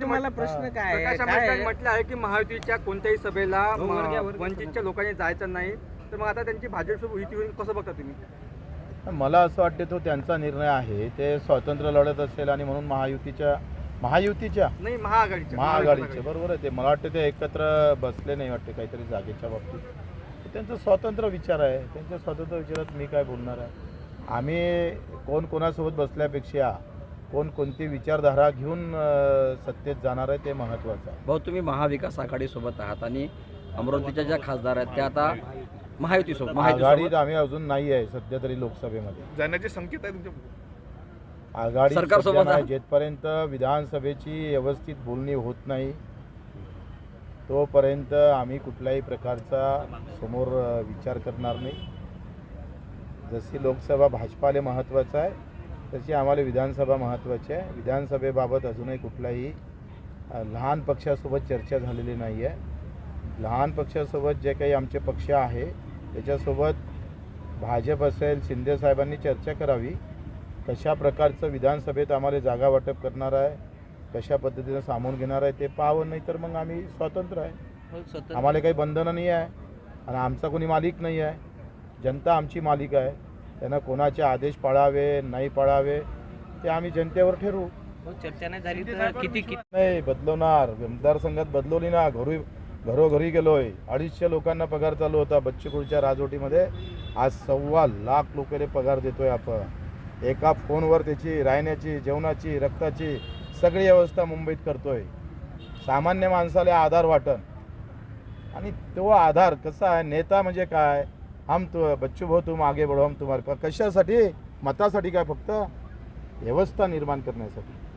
तुम्हाला प्रश्न काय आहे? प्रकाश काय आंबेडकरांनी आहे? म्हटलं आहे की महायुतीच्या कोणत्याही सभेला हो, वंचितच्या लोकांनी जायचं नाही. तर मग आता त्यांची भाजपसोबत युती होईल कसं बघता तुम्ही? मला असं वाटते तो त्यांचा निर्णय आहे. ते स्वातंत्र्य लढत असेल आणि म्हणून महायुतीच्या महायुतीच्या? नाही महाआघाडीच्या. महाआघाडीचे बरोबर आहे ते. मला वाटतं ते एकत्र बसले नाही वाटते काहीतरी जागेच्या बाबतीत. ते त्यांचं स्वतंत्र विचार आहे. त्यांच्या स्वतंत्र विचारात मी काय बोलणार आहे? आम्ही कोण कोणासोबत बसल्यापेक्षा कोण कोणती विचारधारा घेऊन सत्तेत जाणार आहे ते महत्त्वाचं आहे भाऊ तुम्ही महाविकास आघाडी सोबत आहात आणि अमरावतीच्या ज्या खासदार आहेत त्या आता महायुती सोबत आघाडीत आम्ही अजून नाही आहे सध्या तरी लोकसभेमध्ये जाण्याचे संकेत आहे तुमच्या आघाडी सरकारसोबत. आहात? जेथपर्यंत विधानसभेची व्यवस्थित बोलणी होत नाही तोपर्यंत आम्ही कुठल्याही प्रकारचा समोर विचार करणार नाही जशी लोकसभा भाजपाले महत्त्वाचं आहे तशी आम्हाला विधानसभा महत्त्वाची आहे. विधानसभेबाबत अजूनही कुठलाही लहान पक्षासोबत चर्चा झालेली नाही आहे लहान पक्षासोबत जे काही आमचे पक्ष आहे त्याच्यासोबत भाजप असेल शिंदे साहेबांनी चर्चा करावी. कशा प्रकारचं विधानसभेत आम्हाला जागा वाटप करणार आहे कशा पद्धतीनं सामावून घेणार आहे ते पाहावं नाही तर मग आम्ही स्वतंत्र आहे. हो. आम्हाला काही बंधनं नाही आहे आणि आमचा कोणी मालिक नाही आहे. जनता आमची मालिक आहे. त्यांना कोणाचे आदेश पाळावे नाही पाळावे ते आम्ही जनतेवर ठरवू हो, चर्चा नाही झाली तर किती किती नाही बदलवणार. मतदारसंघात बदलवली ना घरी घरोघरी गेलोय. अडीचशे लोकांना पगार चालू होता बच्चूकुळच्या राजवटीमध्ये. आज सव्वा लाख लोकांना पगार देतोय आपण. एका फोनवर त्याची राहण्याची जेवणाची रक्ताची सगळी व्यवस्था मुंबईत करतोय. सामान्य माणसाला आधार वाटन आणि तो आधार कसा आहे? नेता म्हणजे काय? हम तू बच्चू भाऊ तुम आगे बढो हम तुम्हारे पास कशासाठी? मतासाठी काय फक्त? व्यवस्था निर्माण करण्यासाठी.